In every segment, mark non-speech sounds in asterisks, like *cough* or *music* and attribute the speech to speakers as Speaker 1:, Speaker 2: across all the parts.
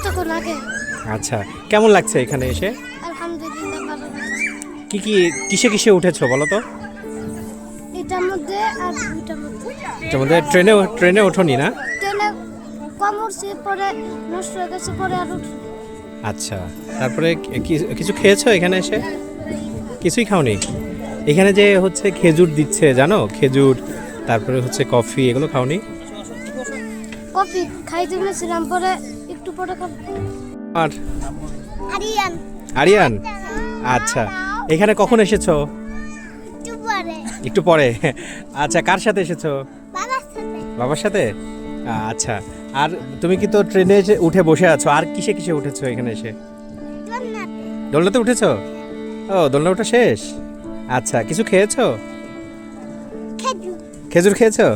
Speaker 1: কতক্ষণ আগে
Speaker 2: আচ্ছা কেমন লাগছে এখানে এসে?
Speaker 1: আলহামদুলিল্লাহ ভালো
Speaker 2: কি কি কিসে কিসে উঠেছো বলো তো?
Speaker 1: এটার মধ্যে আর দুইটার মধ্যে।
Speaker 2: তোমাদের ট্রেনে ট্রেনে ওঠোনি না?
Speaker 1: ট্রেনে কম উঠছে পরে নষ্ট হয়ে গেছে পরে আর
Speaker 2: আচ্ছা তারপরে কি- কিছু খেয়েছো এখানে এসে? কিছুই খাওনি? এখানে যে হচ্ছে খেজুর দিচ্ছে জানো? খেজুর তারপরে হচ্ছে কফি এগুলো খাওনি?
Speaker 1: কফি খাইতে পরে একটু পরে খাব।
Speaker 2: আর?
Speaker 1: আরিয়ান।
Speaker 2: আরিয়ান? আচ্ছা। এখানে কখন এসেছ?
Speaker 1: একটু পরে।
Speaker 2: একটু পরে। আচ্ছা কার সাথে এসেছ?
Speaker 1: বাবার সাথে।
Speaker 2: বাবার সাথে? আচ্ছা। আর তুমি কি তো ট্রেনে এসে উঠে বসে আছো আর কিসে কিসে উঠেছো এখানে এসে? দোলনাতে উঠেছো? ও দোলনা ওঠা শেষ? আচ্ছা কিছু খেয়েছো?
Speaker 1: খেজুর।
Speaker 2: খেজুর খেয়েছো?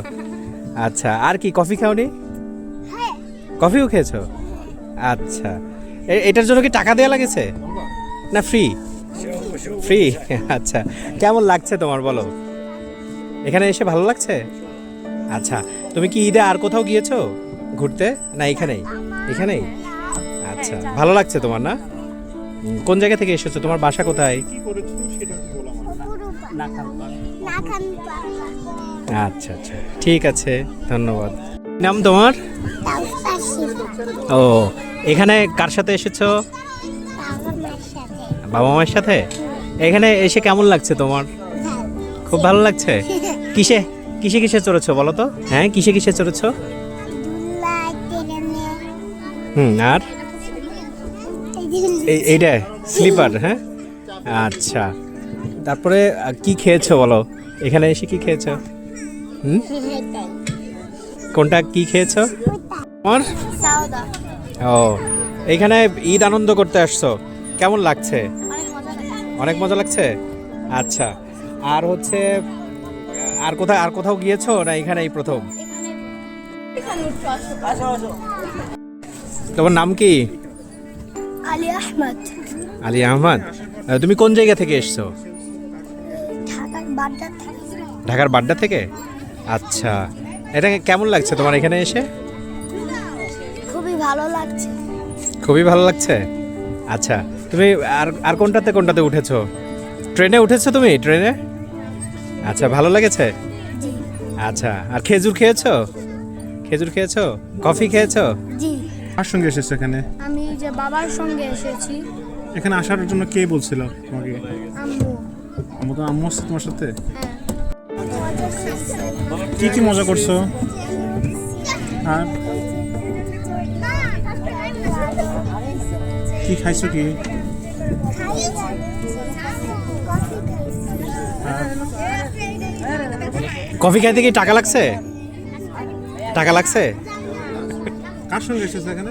Speaker 2: আচ্ছা আর কি কফি খাওনি?
Speaker 1: হ্যাঁ।
Speaker 2: কফিও খেয়েছো? আচ্ছা। এ- এটার জন্য কি টাকা দেওয়া লাগেছে? না ফ্রি ফ্রি *laughs* আচ্ছা। কেমন লাগছে তোমার বলো? এখানে এসে ভালো লাগছে? আচ্ছা তুমি কি ঈদে আর কোথাও গিয়েছো? ঘুরতে? না এখানেই? এখানেই? আচ্ছা ভালো লাগছে তোমার না? কোন জায়গা থেকে এসেছ? তোমার বাসা কোথায়? আচ্ছা আচ্ছা। ঠিক আছে ধন্যবাদ। নাম তোমার? ও, এখানে কার সাথে এসেছ? বাবা মায়ের সাথে? এখানে এসে কেমন লাগছে তোমার? খুব ভালো লাগছে? কিসে কিসে কিসে চড়েছো বলো তো? হ্যাঁ কিসে কিসে চড়েছো? হুম, আর? এই- এইটা, স্লিপার হ্যাঁ? আচ্ছা। তারপরে কি খেয়েছো বলো? এখানে এসে কি খেয়েছো? হুম? কোনটা কি খেয়েছো? আমার? ও এখানে ঈদ আনন্দ করতে আসছো। কেমন লাগছে?
Speaker 1: অনেক মজা
Speaker 2: লাগছে। আচ্ছা আর হচ্ছে আর কোথাও আর কোথাও গিয়েছো না এখানে এই প্রথম তোমার নাম কি?
Speaker 1: আলী আহমদ।
Speaker 2: আলী আহমদ। তুমি কোন জায়গা থেকে এসছো?
Speaker 1: ঢাকার বাড্ডা থেকে?
Speaker 2: আচ্ছা এটা কেমন লাগছে তোমার এখানে এসে?
Speaker 1: ভালো লাগছে।
Speaker 2: খুবই ভালো লাগছে? আচ্ছা তুমি আর আর কোনটাতে কোনটাতে উঠেছো? ট্রেনে উঠেছো তুমি? ট্রেনে? আচ্ছা ভালো লেগেছে? আচ্ছা আর খেজুর খেয়েছো? খেজুর খেয়েছো? কফি খেয়েছো?
Speaker 1: জি।
Speaker 3: কার সঙ্গে এসেছ এখানে?
Speaker 1: আমি যে বাবার সঙ্গে এসেছি।
Speaker 3: এখানে আসার জন্য কে বলছিল তোমাকে?
Speaker 1: আম্মু।
Speaker 3: আমার তো আম্মু আসছে তোমার সাথে?
Speaker 1: হ্যাঁ।
Speaker 3: কি কি মজা করছ? আর কি খাইছো কি?
Speaker 2: কফি খাইতে কি টাকা লাগছে? টাকা লাগছে?
Speaker 3: কার সঙ্গে এসেছে এখানে?